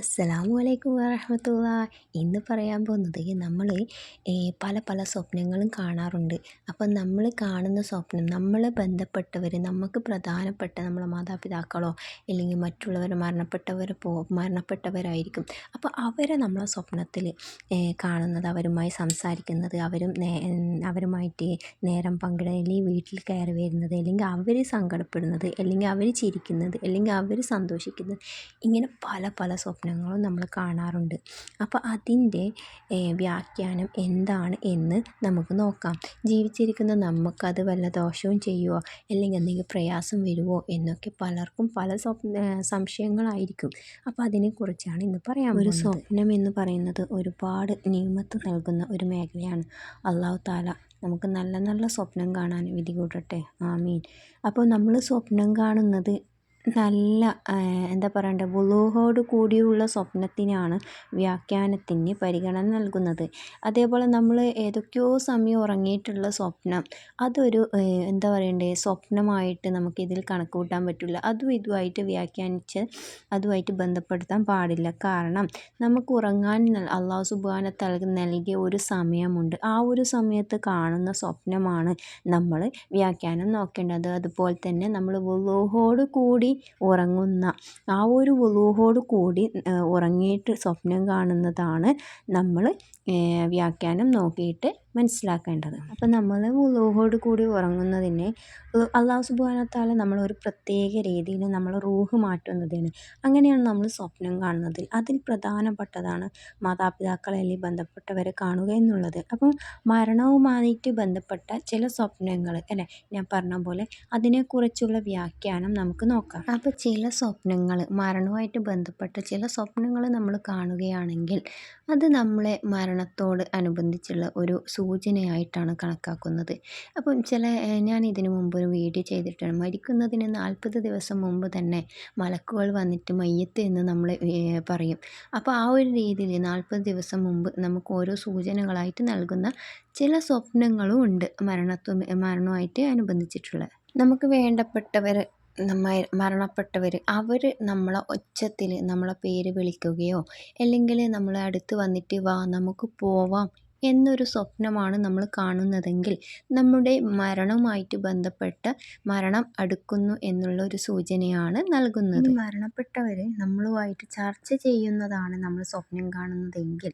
അസ്സലാമു അലൈക്കും വരഹമത്തുള്ള ഇന്ന് പറയാൻ പോകുന്നത് നമ്മൾ പല പല സ്വപ്നങ്ങളും കാണാറുണ്ട്. അപ്പം നമ്മൾ കാണുന്ന സ്വപ്നം നമ്മളെ ബന്ധപ്പെട്ടവർ നമുക്ക് പ്രധാനപ്പെട്ട നമ്മളെ മാതാപിതാക്കളോ അല്ലെങ്കിൽ മറ്റുള്ളവർ മരണപ്പെട്ടവർ പോ മരണപ്പെട്ടവരായിരിക്കും. അപ്പോൾ അവരെ നമ്മളെ സ്വപ്നത്തിൽ കാണുന്നത് അവരുമായി സംസാരിക്കുന്നത് അവരും അവരുമായിട്ട് നേരം പങ്കിടുക അല്ലെങ്കിൽ വീട്ടിൽ കയറി വരുന്നത് അല്ലെങ്കിൽ അവർ സങ്കടപ്പെടുന്നത് അല്ലെങ്കിൽ അവർ ചിരിക്കുന്നത് അല്ലെങ്കിൽ അവർ സന്തോഷിക്കുന്നത് ഇങ്ങനെ പല പല സ്വപ്നങ്ങളും നമ്മൾ കാണാറുണ്ട്. അപ്പോൾ അതിന്റെ വ്യാഖ്യാനം എന്താണ് എന്ന് നമുക്ക് നോക്കാം. ജീവിച്ചിരിക്കുന്ന നമുക്കത് വല്ല ദോഷവും ചെയ്യുമോ അല്ലെങ്കിൽ എന്തെങ്കിലും പ്രയാസം വരുമോ എന്നൊക്കെ പലർക്കും പല സ്വപ്ന സംശയങ്ങളായിരിക്കും. അപ്പോൾ അതിനെക്കുറിച്ചാണ് ഇന്ന് പറയാൻ ഒരു സ്വപ്നം എന്ന് പറയുന്നത് ഒരുപാട് നിയമത്ത് നൽകുന്ന ഒരു മേഖലയാണ്. അള്ളാഹു താല നമുക്ക് നല്ല നല്ല സ്വപ്നം കാണാൻ വിധി കൂട്ടട്ടെ ആമീൻ. അപ്പോൾ നമ്മൾ സ്വപ്നം കാണുന്നത് നല്ല എന്താ പറയണ്ടേ വുളൂഹോട് കൂടിയുള്ള സ്വപ്നത്തിനാണ് വ്യാഖ്യാനത്തിന് പരിഗണന നൽകുന്നത്. അതേപോലെ നമ്മൾ ഏതൊക്കെയോ സമയം ഉറങ്ങിയിട്ടുള്ള സ്വപ്നം അതൊരു എന്താ പറയണ്ടേ സ്വപ്നമായിട്ട് നമുക്കിതിൽ കണക്ക് കൂട്ടാൻ പറ്റില്ല. അതും ഇതുമായിട്ട് വ്യാഖ്യാനിച്ച് അതുമായിട്ട് ബന്ധപ്പെടുത്താൻ പാടില്ല. കാരണം നമുക്ക് ഉറങ്ങാൻ അള്ളാഹു സുബാന തല നൽകിയ ഒരു സമയമുണ്ട്. ആ ഒരു സമയത്ത് കാണുന്ന സ്വപ്നമാണ് നമ്മൾ വ്യാഖ്യാനം നോക്കേണ്ടത്. അതുപോലെ തന്നെ നമ്മൾ വുളൂഹോട് കൂടി ഉറങ്ങുന്ന ആ ഒരു വുളൂഹോട് കൂടി ഉറങ്ങിയിട്ട് സ്വപ്നം കാണുന്നതാണ് നമ്മൾ വ്യാഖ്യാനം നോക്കിയിട്ട് മനസ്സിലാക്കേണ്ടത്. അപ്പം നമ്മൾ വുളൂഹോട് കൂടി ഉറങ്ങുന്നതിനെ അള്ളാഹു സുബ്ഹാനഹു വ നമ്മൾ ഒരു പ്രത്യേക രീതിയിൽ നമ്മൾ റൂഹ് മാറ്റുന്നതിന് അങ്ങനെയാണ് നമ്മൾ സ്വപ്നം കാണുന്നത്. അതിൽ പ്രധാനപ്പെട്ടതാണ് മാതാപിതാക്കളെ അല്ലെങ്കിൽ ബന്ധപ്പെട്ടവരെ കാണുക എന്നുള്ളത്. അപ്പം മരണവുമായിട്ട് ബന്ധപ്പെട്ട ചില സ്വപ്നങ്ങൾ അല്ലേ? ഞാൻ പറഞ്ഞ പോലെ അതിനെക്കുറിച്ചുള്ള വ്യാഖ്യാനം നമുക്ക് നോക്കാം. അപ്പോൾ ചില സ്വപ്നങ്ങൾ മരണവുമായിട്ട് ബന്ധപ്പെട്ട ചില സ്വപ്നങ്ങൾ നമ്മൾ കാണുകയാണെങ്കിൽ അത് നമ്മളെ മരണത്തോട് അനുബന്ധിച്ചുള്ള ഒരു സൂചനയായിട്ടാണ് കണക്കാക്കുന്നത്. അപ്പം ചില ഞാൻ ഇതിനു മുമ്പ് ഒരു വീഡിയോ ചെയ്തിട്ടാണ് മരിക്കുന്നതിന് നാൽപ്പത് ദിവസം മുമ്പ് തന്നെ മലക്കുകൾ വന്നിട്ട് മയ്യത്ത് എന്ന് നമ്മൾ പറയും. അപ്പോൾ ആ ഒരു രീതിയിൽ നാൽപ്പത് ദിവസം മുമ്പ് നമുക്ക് ഓരോ സൂചനകളായിട്ട് നൽകുന്ന ചില സ്വപ്നങ്ങളും ഉണ്ട് മരണത്വ മരണവുമായിട്ട് അനുബന്ധിച്ചിട്ടുള്ള നമുക്ക് വേണ്ടപ്പെട്ടവർ മരണപ്പെട്ടവർ അവർ നമ്മളെ ഒച്ചത്തിൽ നമ്മളെ പേര് വിളിക്കുകയോ അല്ലെങ്കിൽ നമ്മളെ അടുത്ത് വന്നിട്ട് വാ നമുക്ക് പോവാം എന്നൊരു സ്വപ്നമാണ് നമ്മൾ കാണുന്നതെങ്കിൽ നമ്മുടെ മരണവുമായിട്ട് ബന്ധപ്പെട്ട മരണം അടുക്കുന്നു എന്നുള്ള ഒരു സൂചനയാണ് നൽകുന്നത്. മരണപ്പെട്ടവർ നമ്മളുമായിട്ട് ചർച്ച ചെയ്യുന്നതാണ് നമ്മൾ സ്വപ്നം കാണുന്നതെങ്കിൽ.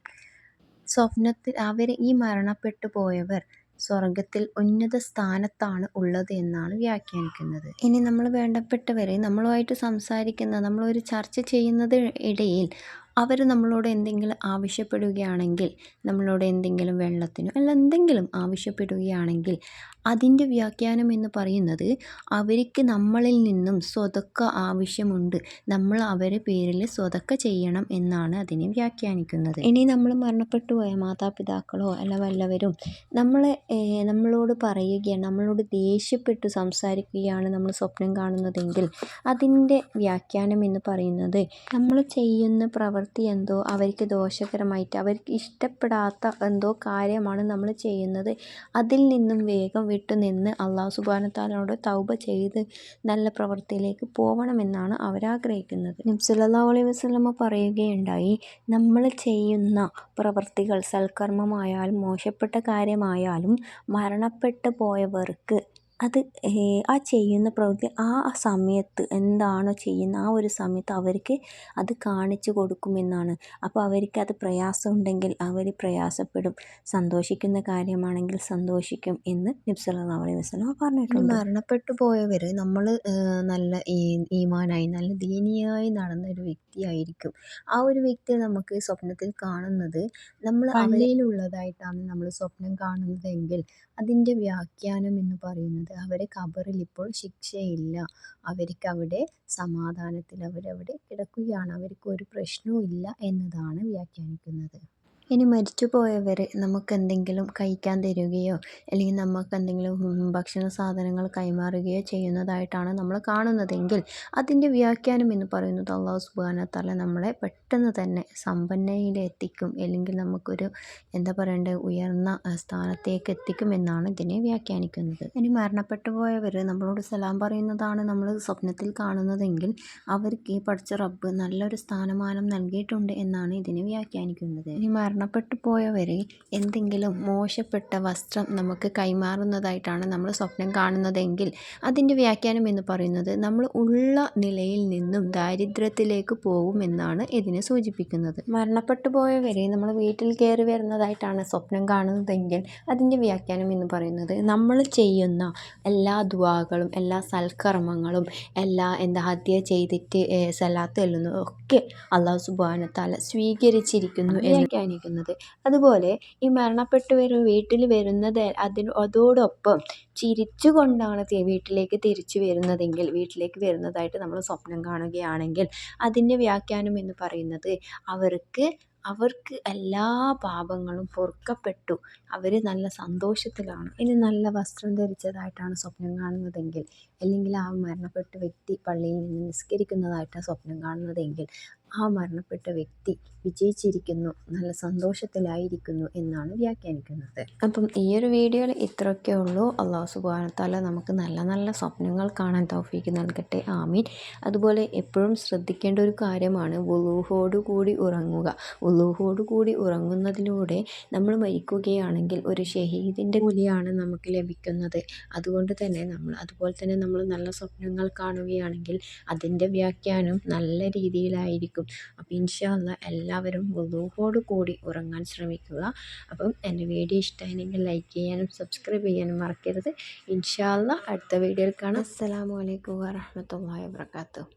സ്വപ്നത്തിൽ അവർ ഈ മരണപ്പെട്ടു പോയവർ സ്വർഗത്തിൽ ഉന്നത സ്ഥാനത്താണ് ഉള്ളത് എന്നാണ് വ്യാഖ്യാനിക്കുന്നത്. ഇനി നമ്മൾ വേണ്ടപ്പെട്ടവരെ നമ്മളുമായിട്ട് സംസാരിക്കുന്ന നമ്മളൊരു ചർച്ച ചെയ്യുന്നത് ഇടയിൽ അവർ നമ്മളോട് എന്തെങ്കിലും ആവശ്യപ്പെടുകയാണെങ്കിൽ നമ്മളോട് എന്തെങ്കിലും വെള്ളത്തിനോ അല്ല എന്തെങ്കിലും ആവശ്യപ്പെടുകയാണെങ്കിൽ അതിന്റെ വ്യാഖ്യാനം എന്ന് പറയുന്നത് അവർക്ക് നമ്മളിൽ നിന്നും സ്വതക്ക ആവശ്യമുണ്ട്. നമ്മൾ അവരെ പേരിൽ സ്വതക്ക ചെയ്യണം എന്നാണ് അതിനെ വ്യാഖ്യാനിക്കുന്നത്. ഇനി നമ്മൾ മരണപ്പെട്ടു പോയ മാതാപിതാക്കളോ അല്ല വല്ലവരും നമ്മളെ നമ്മളോട് പറയുകയാണ് നമ്മളോട് ദേഷ്യപ്പെട്ട് സംസാരിക്കുകയാണ് നമ്മൾ സ്വപ്നം കാണുന്നതെങ്കിൽ അതിന്റെ വ്യാഖ്യാനം എന്ന് പറയുന്നത് നമ്മൾ ചെയ്യുന്ന പ്രവർ പ്രവൃത്തി എന്തോ അവർക്ക് ദോഷകരമായിട്ട് അവർക്ക് ഇഷ്ടപ്പെടാത്ത എന്തോ കാര്യമാണ് നമ്മൾ ചെയ്യുന്നത്. അതിൽ നിന്നും വേഗം വിട്ടുനിന്ന് അള്ളാഹു സുബാനത്താലോട് തൗബ ചെയ്ത് നല്ല പ്രവൃത്തിയിലേക്ക് പോകണമെന്നാണ് അവരാഗ്രഹിക്കുന്നത് നബ്സുല്ലാ അലൈഹി വസ്ലമ പറയുകയുണ്ടായി നമ്മൾ ചെയ്യുന്ന പ്രവൃത്തികൾ സൽക്കർമ്മമായാലും മോശപ്പെട്ട കാര്യമായാലും മരണപ്പെട്ടു പോയവർക്ക് അത് ആ ചെയ്യുന്ന പ്രവൃത്തി ആ സമയത്ത് എന്താണോ ചെയ്യുന്നത് ആ ഒരു സമയത്ത് അവർക്ക് അത് കാണിച്ചു കൊടുക്കുമെന്നാണ്. അപ്പോൾ അവർക്ക് അത് പ്രയാസം ഉണ്ടെങ്കിൽ അവർ പ്രയാസപ്പെടും. സന്തോഷിക്കുന്ന കാര്യമാണെങ്കിൽ സന്തോഷിക്കും എന്ന് നബി സല്ലല്ലാഹു അലൈഹി വസല്ലം പറഞ്ഞിട്ടുണ്ട്. മരണപ്പെട്ടു പോയവർ നമ്മൾ നല്ല ഈമാനായി നല്ല ദീനിയായി നടന്ന ഒരു വ്യക്തിയായിരിക്കും. ആ ഒരു വ്യക്തിയെ നമുക്ക് സ്വപ്നത്തിൽ കാണുന്നത് നമ്മൾ അവരിലുള്ളതായിട്ടാണ് നമ്മൾ സ്വപ്നം കാണുന്നതെങ്കിൽ അതിന്റെ വ്യാഖ്യാനം എന്ന് പറയുന്നത് അവരെ ഖബറിൽ ഇപ്പോൾ ശിക്ഷയില്ല. അവർക്ക് അവിടെ സമാധാനത്തിൽ അവരവിടെ കിടക്കുകയാണ്. അവർക്ക് ഒരു പ്രശ്നവും ഇല്ല എന്നതാണ് വ്യാഖ്യാനിക്കുന്നത്. ഇനി മരിച്ചു പോയവർ നമുക്കെന്തെങ്കിലും കഴിക്കാൻ തരികയോ അല്ലെങ്കിൽ നമുക്കെന്തെങ്കിലും ഭക്ഷണ സാധനങ്ങൾ കൈമാറുകയോ ചെയ്യുന്നതായിട്ടാണ് നമ്മൾ കാണുന്നതെങ്കിൽ അതിന്റെ വ്യാഖ്യാനം എന്ന് പറയുന്നത് അള്ളാഹു സുബാന തല നമ്മളെ പെട്ടെന്ന് തന്നെ സമ്പന്നയിലെത്തിക്കും അല്ലെങ്കിൽ നമുക്കൊരു എന്താ പറയണ്ടേ ഉയർന്ന സ്ഥാനത്തേക്ക് എത്തിക്കും എന്നാണ് ഇതിനെ വ്യാഖ്യാനിക്കുന്നത്. ഇനി മരണപ്പെട്ടു പോയവർ നമ്മളോട് സലാം പറയുന്നതാണ് നമ്മൾ സ്വപ്നത്തിൽ കാണുന്നതെങ്കിൽ അവർക്ക് ഈ പഠിച്ച റബ്ബ് നല്ലൊരു സ്ഥാനമാനം നൽകിയിട്ടുണ്ട് എന്നാണ് ഇതിനെ വ്യാഖ്യാനിക്കുന്നത്. ഇനി മരണപ്പെട്ടു പോയവരെ എന്തെങ്കിലും മോശപ്പെട്ട വസ്ത്രം നമുക്ക് കൈമാറുന്നതായിട്ടാണ് നമ്മൾ സ്വപ്നം കാണുന്നതെങ്കിൽ അതിന്റെ വ്യാഖ്യാനം എന്ന് പറയുന്നത് നമ്മൾ ഉള്ള നിലയിൽ നിന്നും ദാരിദ്ര്യത്തിലേക്ക് പോകുമെന്നാണ് ഇതിനെ സൂചിപ്പിക്കുന്നത്. മരണപ്പെട്ടു പോയവരെ നമ്മൾ വീട്ടിൽ കയറി വരുന്നതായിട്ടാണ് സ്വപ്നം കാണുന്നതെങ്കിൽ അതിന്റെ വ്യാഖ്യാനം എന്ന് പറയുന്നത് നമ്മൾ ചെയ്യുന്ന എല്ലാ ദുവാകളും എല്ലാ സൽക്കർമ്മങ്ങളും എല്ലാ എന്താ ഹത്യ ചെയ്തിട്ട് സലാത്ത് എല്ലുന്നതും ഒക്കെ അള്ളാഹു സുബാനത്താല സ്വീകരിച്ചിരിക്കുന്നു എന്ന് വ്യാഖ്യാനിക്കുന്നത് അതുപോലെ ഈ മരണപ്പെട്ടവർ വീട്ടിൽ വരുന്നത് അതിന് അതോടൊപ്പം ചിരിച്ചു കൊണ്ടാണ് വീട്ടിലേക്ക് തിരിച്ചു വരുന്നതെങ്കിൽ വീട്ടിലേക്ക് വരുന്നതായിട്ട് നമ്മൾ സ്വപ്നം കാണുകയാണെങ്കിൽ അതിന്റെ വ്യാഖ്യാനം എന്ന് പറയുന്നത് അവർക്ക് അവർക്ക് എല്ലാ പാപങ്ങളും പൊറുക്കപ്പെട്ടു. അവർ നല്ല സന്തോഷത്തിലാണ്. ഇനി നല്ല വസ്ത്രം ധരിച്ചതായിട്ടാണ് സ്വപ്നം കാണുന്നതെങ്കിൽ അല്ലെങ്കിൽ ആ മരണപ്പെട്ട വ്യക്തി പള്ളിയിൽ നിന്ന് നിസ്കരിക്കുന്നതായിട്ടാണ് സ്വപ്നം കാണുന്നതെങ്കിൽ ആ മരണപ്പെട്ട വ്യക്തി വിജയിച്ചിരിക്കുന്നു നല്ല സന്തോഷത്തിലായിരിക്കുന്നു എന്നാണ് വ്യാഖ്യാനിക്കുന്നത്. അപ്പം ഈ ഒരു വീഡിയോയിൽ ഇത്രയൊക്കെ ഉള്ളൂ. അള്ളാഹു സുബാനത്താല നമുക്ക് നല്ല നല്ല സ്വപ്നങ്ങൾ കാണാൻ തൗഫീക്ക് നൽകട്ടെ. ആമീൻ. അതുപോലെ എപ്പോഴും ശ്രദ്ധിക്കേണ്ട ഒരു കാര്യമാണ് കൂടി ഉറങ്ങുക. കൂടി ഉറങ്ങുന്നതിലൂടെ നമ്മൾ മരിക്കുകയാണെങ്കിൽ ഒരു ഷഹീദിന്റെ കൂലിയാണ് നമുക്ക് ലഭിക്കുന്നത്. അതുകൊണ്ട് തന്നെ നമ്മൾ അതുപോലെ തന്നെ നമ്മൾ നല്ല സ്വപ്നങ്ങൾ കാണുകയാണെങ്കിൽ അതിന്റെ വ്യാഖ്യാനം നല്ല രീതിയിലായിരിക്കും. അപ്പോൾ ഇൻഷാ അല്ലാ എല്ലാവരും വുളൂഹോടു കൂടി ഉറങ്ങാൻ ശ്രമിക്കുക. അപ്പം എന്റെ വീഡിയോ ഇഷ്ടമായെങ്കിൽ ലൈക്ക് ചെയ്യാനും സബ്സ്ക്രൈബ് ചെയ്യാനും മറക്കരുത്. ഇൻഷാല്ല അടുത്ത വീഡിയോയിൽ കാണാം. അസ്സലാമു അലൈക്കും വറഹ്മത്തുള്ളാഹി വബറകാതുഹു.